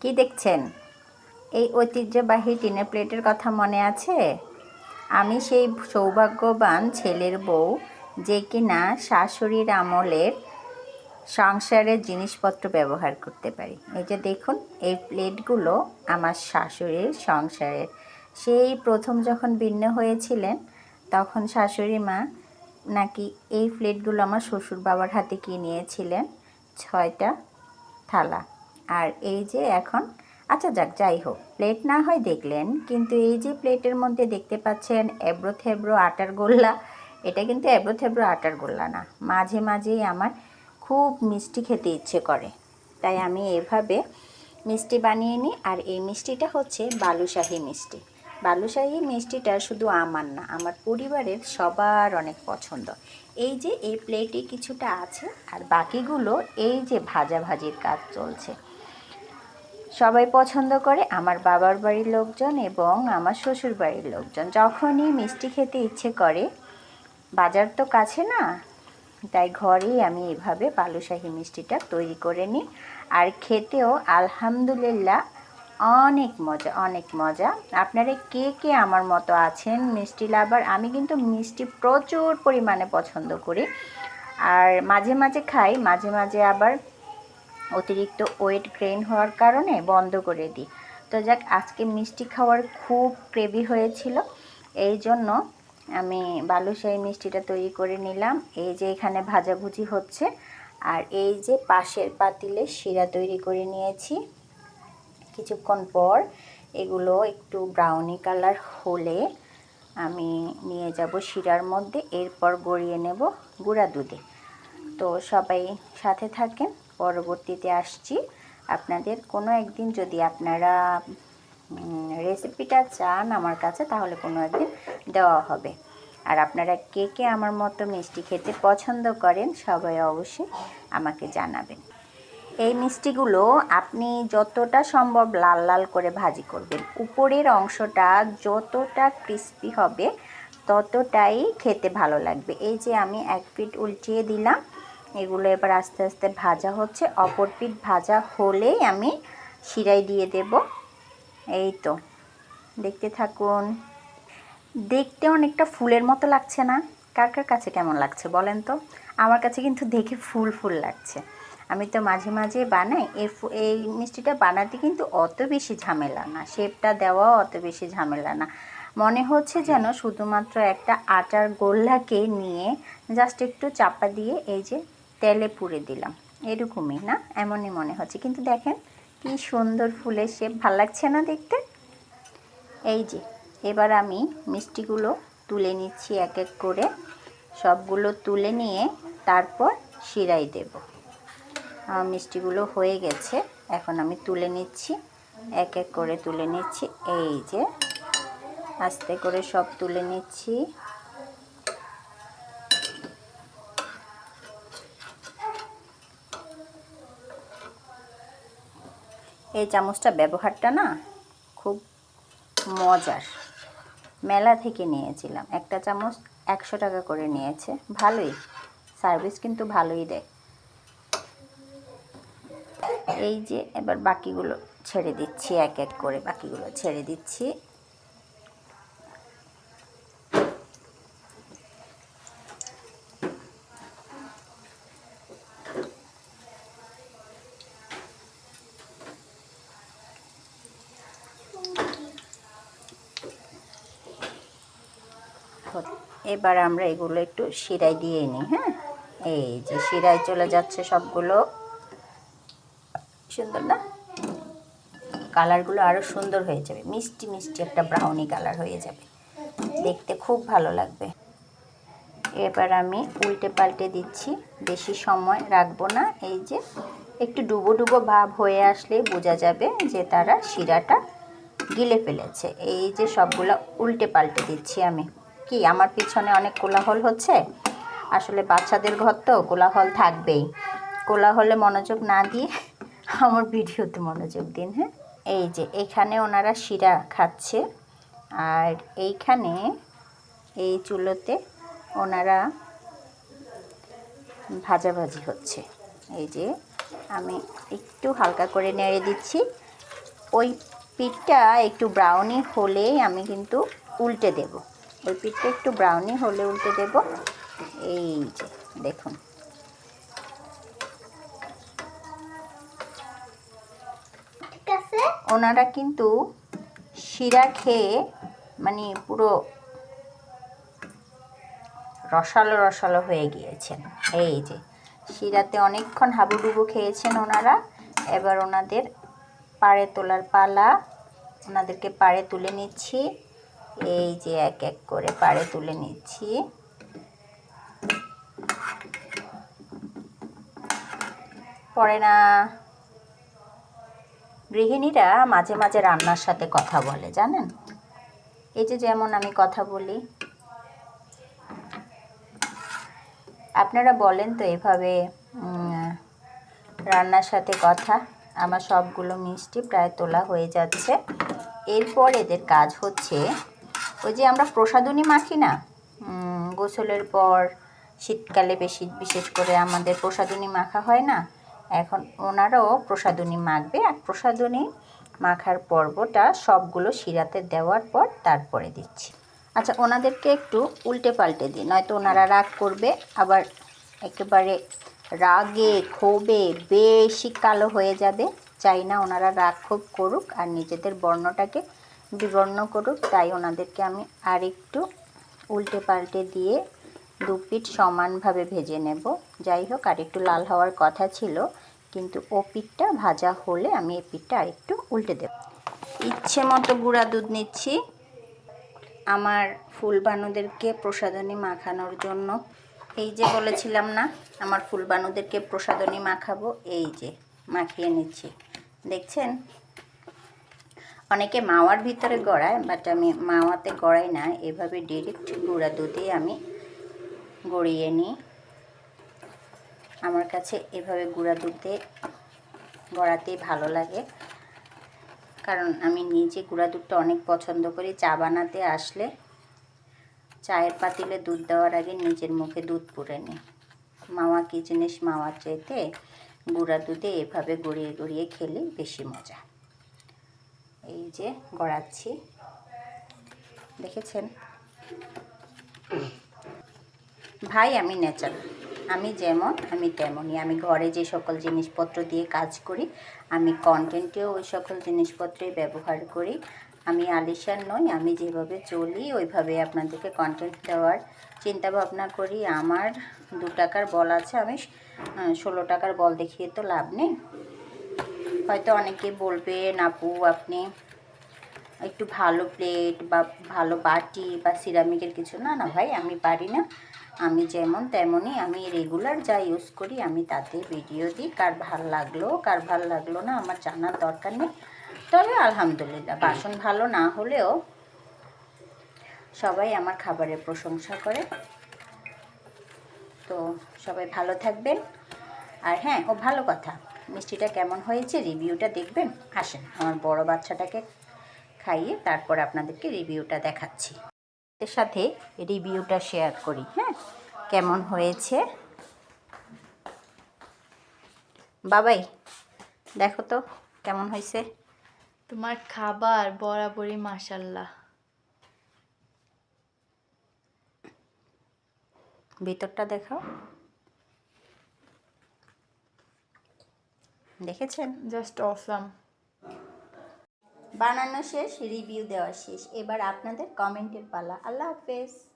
কি দেখছেন? এই ঐতিহ্যবাহী টিনের প্লেটের কথা মনে আছে? আমি সেই সৌভাগ্যবান ছেলের বউ যে কিনা শাশুড়ির আমলের সংসারের জিনিসপত্র ব্যবহার করতে পারি। এই যে দেখুন, এই প্লেটগুলো আমার শাশুড়ির সংসারের। সেই প্রথম যখন ভিন্ন হয়েছিলেন, তখন শাশুড়ি মা নাকি এই প্লেটগুলো আমার শ্বশুর বাবার হাতে কিনিয়েছিলেন ছয়টা থালা। আর এই যে এখন আচ্ছা যাক, যাই হোক প্লেট না হয় দেখলেন, কিন্তু এই যে প্লেটের মধ্যে দেখতে পাচ্ছেন এবড়ো থেবড়ো আটার গোল্লা, এটা কিন্তু এবড়ো থেবড়ো আটার গোল্লা না, মাঝে মাঝেই আমার খুব মিষ্টি খেতে ইচ্ছে করে, তাই আমি এভাবে মিষ্টি বানিয়ে নিই, আর এই মিষ্টিটা হচ্ছে বালুশাহি মিষ্টি, বালুশাহি মিষ্টিটা শুধু আমার না, আমার পরিবারের সবার অনেক পছন্দ, এই যে এই প্লেটে কিছুটা আছে, আর বাকিগুলো এই যে ভাজা ভাজির কাজ চলছে সবাই পছন্দ করে আমার বাবার বাড়ির লোকজন এবং আমার শ্বশুর বাড়ির লোকজন। যখনই মিষ্টি খেতে ইচ্ছে করে, বাজার তো কাছে না, তাই ঘরেই আমি এভাবে বালুশাহী মিষ্টিটা তৈরি করে নিই। আর খেতেও আলহামদুলিল্লাহ অনেক মজা অনেক মজা। আপনারা কে কে আমার মতো আছেন মিষ্টি লাভার? আমি কিন্তু মিষ্টি প্রচুর পরিমাণে পছন্দ করি। আর মাঝে মাঝে খাই, মাঝে মাঝে আবার অতিরিক্ত ওয়েট গ্রেন হওয়ার কারণে বন্ধ করে দিই। তো যাক, আজকে মিষ্টি খাওয়ার খুব ক্রেভি হয়েছিল। এই জন্য আমি বালুশাহী মিষ্টিটা তৈরি করে নিলাম। এই যে এখানে ভাজাভুজি হচ্ছে, আর এই যে পাশের পাতিলে শিরা তৈরি করে নিয়েছি। কিছুক্ষণ পর এগুলো একটু ব্রাউনি কালার হলে আমি নিয়ে যাব শিরার মধ্যে, এরপর গড়িয়ে নেব গুঁড়া দুধে। তো সবাই সাথে থাকেন। পরবর্তীতে আসছি। আপনাদের কোনো একদিন যদি আপনারা রেসিপিটা চান আমার কাছে, তাহলে কোনো একদিন দেওয়া হবে। আর আপনারা কে কে আমার মতো মিষ্টি খেতে পছন্দ করেন, সবাই অবশ্যই আমাকে জানাবেন। এই মিষ্টিগুলো আপনি যতটা সম্ভব লাল লাল করে ভাজি করবেন। উপরের অংশটা যতটা ক্রিস্পি হবে, ততটাই খেতে ভালো লাগবে। এই যে আমি এক পিঠ উল্টিয়ে দিলাম এগুলো এবার আস্তে আস্তে ভাজা হচ্ছে। অপর পিঠ ভাজা হলেই আমি শিরাই দিয়ে দেব। এই তো, দেখতে থাকুন। দেখতে অনেকটা ফুলের মতো লাগছে না? কার কার কাছে কেমন লাগছে বলেন তো? আমার কাছে কিন্তু দেখে ফুল ফুল লাগছে। আমি তো মাঝে মাঝে বানাই এই এই মিষ্টিটা বানাতে কিন্তু অত বেশি ঝামেলা না, শেপটা দেওয়াও অত বেশি ঝামেলা না। মনে হচ্ছে যেন শুধুমাত্র একটা আটার গোল্লাকে নিয়ে জাস্ট একটু চাপা দিয়ে এই যে তেলে পুড়ে দিলাম। এরকমই না? এমনই মনে হচ্ছে। কিন্তু দেখেন, কি সুন্দর ফুলের শেপ ভালো লাগছে না দেখতে? এই যে, এবার আমি মিষ্টিগুলো তুলে নিচ্ছি এক এক করে। সবগুলো তুলে নিয়ে তারপর শিরাই দেব। আমার মিষ্টিগুলো হয়ে গেছে। এখন আমি তুলে নিচ্ছি। এক এক করে তুলে নিচ্ছি। এই যে, আস্তে করে সব তুলে নিচ্ছি। এই চামচটা ব্যবহারটা না খুব মজার। মেলা থেকে নিয়েছিলাম। একটা চামচ একশো টাকা করে নিয়েছে। ভালোই। সার্ভিস কিন্তু ভালোই দেয়। এই যে এবার বাকিগুলো ছেড়ে দিচ্ছি, এক এক করে বাকিগুলো ছেড়ে দিচ্ছি। এবার আমরা এগুলো একটু শিরায় দিয়ে নিই হ্যাঁ? এই যে শিরায় চলে যাচ্ছে সবগুলো। সুন্দর না? কালারগুলো আরও সুন্দর হয়ে যাবে। মিষ্টি মিষ্টি একটা ব্রাউনি কালার হয়ে যাবে। দেখতে খুব ভালো লাগবে। এবার আমি উল্টে পাল্টে দিচ্ছি। বেশি সময় রাখব না। এই যে একটু ডুবো ডুবো ভাব হয়ে আসলে বোঝা যাবে যে তারা শিরাটা গিলে ফেলেছে। এই যে সবগুলো উল্টে পাল্টে দিচ্ছি আমি। কি আমার পিছনে অনেক কোলাহল হচ্ছে? আসলে বাচ্চাদের ঘর তো কোলাহল থাকবেই। কোলাহলে মনোযোগ না দিয়ে আমার ভিডিওতে মনোযোগ দিন হ্যাঁ? এই যে, এখানে ওনারা শিরা খাচ্ছে আর এইখানে এই চুলোতে ওনারা ভাজাভাজি হচ্ছে। এই যে, আমি একটু হালকা করে নেড়ে দিচ্ছি। ওই পিঠটা একটু ব্রাউনি হলেই আমি কিন্তু উল্টে দেব। ওই পিঠটা একটু ব্রাউনি হলে উল্টে দেব। এই যে দেখুন। ওনারা কিন্তু শিরা খেয়ে মানে পুরো রসালো রসালো হয়ে গিয়েছেন। এই যে শিরাতে অনেকক্ষণ হাবুডুবু খেয়েছেন ওনারা। এবার ওনাদের পাড়ে তোলার পালা। ওনাদেরকে পাড়ে তুলে নিচ্ছি। এই যে এক এক করে পাড়ে তুলে নিচ্ছি। পরে না, গৃহিণীরা মাঝে মাঝে রান্নার সাথে কথা বলে, জানেন? এই যে যেমন আমি কথা বলি। আপনারা বলেন তো এভাবে রান্নার সাথে কথা। আমার সবগুলো মিষ্টি প্রায় তোলা হয়ে যাচ্ছে। এরপর এদের কাজ হচ্ছে ওই যে আমরা প্রসাদনী মাখি না? গোসলের পর, শীতকালে বেশি, বিশেষ করে আমাদের প্রসাদনী মাখা হয় না? এখন ওনারাও প্রসাদনী মাখবে আর প্রসাদনী মাখার পর্বটা সবগুলো শিরাতে দেওয়ার পর তারপরে দিচ্ছি। আচ্ছা ওনাদেরকে একটু উল্টে পাল্টে দিই, নয়তো ওনারা রাগ করবে, আবার একেবারে রাগে, ক্ষোভে বেশি কালো হয়ে যাবে। চাই না ওনারা রাগ ক্ষোভ করুক আর নিজেদের বর্ণটাকে বিবর্ণ করুক, তাই ওনাদেরকে আমি আর একটু উল্টে পাল্টে দিয়ে দু পিঠ সমানভাবে ভেজে নেব। যাই হোক আর একটু লাল হওয়ার কথা ছিল, কিন্তু ও পিঠটা ভাজা হলে আমি এই পিঠটা আরেকটু উল্টে দেব। ইচ্ছে মতো গুঁড়া দুধ নিচ্ছি। আমার ফুলবানুদেরকে প্রসাদনী মাখানোর জন্য। এই যে বলেছিলাম না, আমার ফুলবানুদেরকে প্রসাদনী মাখাবো, এই যে মাখিয়ে নিচ্ছি। দেখছেন? অনেকে মাওয়ার ভিতরে গড়ায় বাট আমি মাওয়াতে গড়াই না। এভাবে ডিরেক্ট গুঁড়া দুধে আমি গড়িয়ে নিই। আমার কাছে এভাবে গুঁড়া দুধে গড়াতেই ভালো লাগে। কারণ আমি নিজে গুঁড়া দুধটা অনেক পছন্দ করি। চা বানাতে আসলে চায়ের পাতিলে দুধ দেওয়ার আগে নিজের মুখে দুধ পুরে নিই। মাওয়া কী জিনিস মাওয়ার চাইতে গুঁড়া দুধে এভাবে গড়িয়ে গড়িয়ে খেলে বেশি মজা। এই যে গড়াচ্ছি। দেখেছেন? ভাই, আমি ন্যাচারাল আমি যেমন, আমি তেমনই। আমি ঘরে যে সকল জিনিসপত্র দিয়ে কাজ করি, আমি কন্টেন্টেও ওই সকল জিনিসপত্রই ব্যবহার করি। আমি আলিশান নই, আমি যেভাবে চলি, ওইভাবে আপনাদেরকে কন্টেন্ট দেওয়ার চিন্তা ভাবনা করি। আমার দু টাকার বল আছে, আমি ষোলো টাকার বল দেখিয়ে তো লাভ নেই। হয়তো অনেকে বলবেন আপু আপনি একটু ভালো প্লেট বা ভালো বাটি বা সিরামিকের কিছু না না ভাই, আমি পারি না। আমি যেমন তেমনই আমি রেগুলার যা ইউজ করি, আমি তাতে ভিডিও দিই। কার ভালো লাগল, কার ভালো লাগল না, আমার জানার দরকার নেই। তবে আলহামদুলিল্লাহ, বাসন ভালো না হলেও সবাই আমার খাবারের প্রশংসা করে। তো সবাই ভালো থাকবেন। আর হ্যাঁ ও ভালো কথা। মিষ্টিটা কেমন হয়েছে রিভিউটা দেখবেন। আসেন আমার বড় বাচ্চাটাকে খাইয়ে তারপর আপনাদেরকে রিভিউটা দেখাচ্ছি। এর সাথে রিভিউটা শেয়ার করি হ্যাঁ? কেমন হয়েছে? বাবাই দেখো তো কেমন হয়েছে। তোমার খাবার বরাবরই মাসাল্লাহ ভিতরটা দেখাও। দেখেছেন? জাস্ট অসাম বানানো শেষ রিভিউ দেওয়া শেষ। এবার আপনাদের কমেন্টের পালা। আল্লাহ হাফেজ।